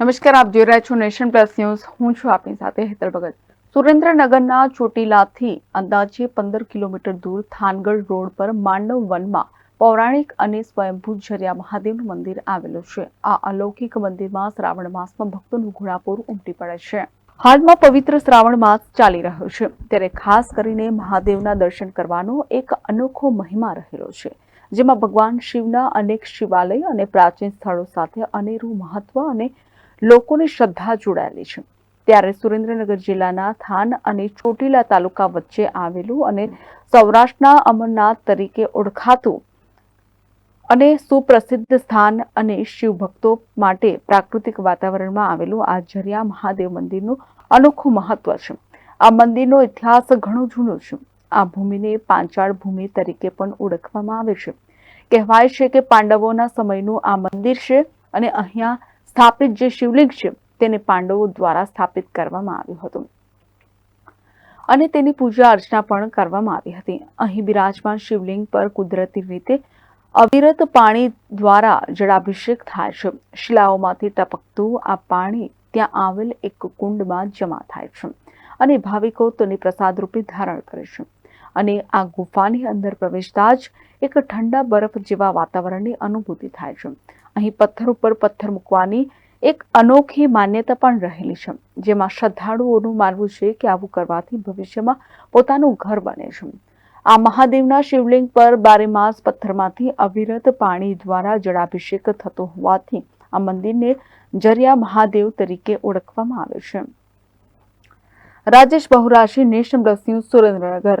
નમસ્કાર, આપ જોઈ રહ્યા છો નેશન પ્લસ ન્યૂઝ. હું છું આપની સાથે હેતલ ભગત. સુરેન્દ્રનગરના ચોટીલાથી અંદાજે પંદર કિલોમીટર દૂર થાનગઢ રોડ પર માંડવ વનમાં પૌરાણિક અને સ્વયંભૂ ઝરિયા મહાદેવનું મંદિર આવેલું છે. આ અલૌકિક મંદિરમાં શ્રાવણ માસમાં ભક્તોનું ઘોડાપૂર ઉમટી પડે છે. હાલમાં પવિત્ર શ્રાવણ માસ ચાલી રહ્યો છે. ત્યારે ખાસ કરીને મહાદેવના દર્શન કરવાનો એક અનોખો મહિમા રહેલો છે. જેમાં ભગવાન શિવના અનેક શિવાલય અને પ્રાચીન સ્થળો સાથે અનેરું મહત્વ અને લોકોની શ્રદ્ધા જોડાયેલી છે. ત્યારે સુરેન્દ્રનગર જિલ્લાના થાન અને ચોટીલા તાલુકા વચ્ચે આવેલું અને સૌરાષ્ટ્રના અમરનાથ તરીકે ઓળખાતું અને સુપ્રસિદ્ધ સ્થાન અને શિવ ભક્તો માટે પ્રાકૃતિક વાતાવરણમાં આવેલું આ ઝરિયા મહાદેવ મંદિરનું અનોખું મહત્વ છે. આ મંદિરનો ઇતિહાસ ઘણો જૂનો છે. આ ભૂમિને પાંચાળ ભૂમિ તરીકે પણ ઓળખવામાં આવે છે. કહેવાય છે કે પાંડવોના સમયનું આ મંદિર છે અને અહીંયા સ્થાપિત જે શિવલિંગ છે, તેને પાંડવો દ્વારા સ્થાપિત કરવામાં આવ્યું હતું. અને તેની પૂજા અર્ચના પણ કરવામાં આવી હતી. અહીં બિરાજમાન શિવલિંગ પર કુદરતી રીતે અવિરત પાણી દ્વારા જળાભિષેક થાય છે. શિલાઓમાંથી ટપકતું આ પાણી ત્યાં આવેલ એક કુંડમાં જમા થાય છે અને ભાવિકો તેને પ્રસાદ રૂપે ધારણ કરે છે. અને આ ગુફાની અંદર પ્રવેશતા જ એક ઠંડા બરફ જેવા વાતાવરણની અનુભૂતિ થાય છે. અહીં પથ્થર ઉપર પથ્થર મૂકવાની એક અનોખી માન્યતા પણ રહેલી છે, જેમાં શ્રદ્ધાળુઓનું માનવું છે કે આવું કરવાથી ભવિષ્યમાં પોતાનું ઘર બને છે. આ મહાદેવના શિવલિંગ પર બારેમાસ પથ્થરમાંથી અવિરત પાણી દ્વારા જળાભિષેક થતો હોવાથી આ મંદિરને જરિયા મહાદેવ તરીકે ઓળખવામાં આવે છે. Rajesh બહુરાશી national plus Surendranagar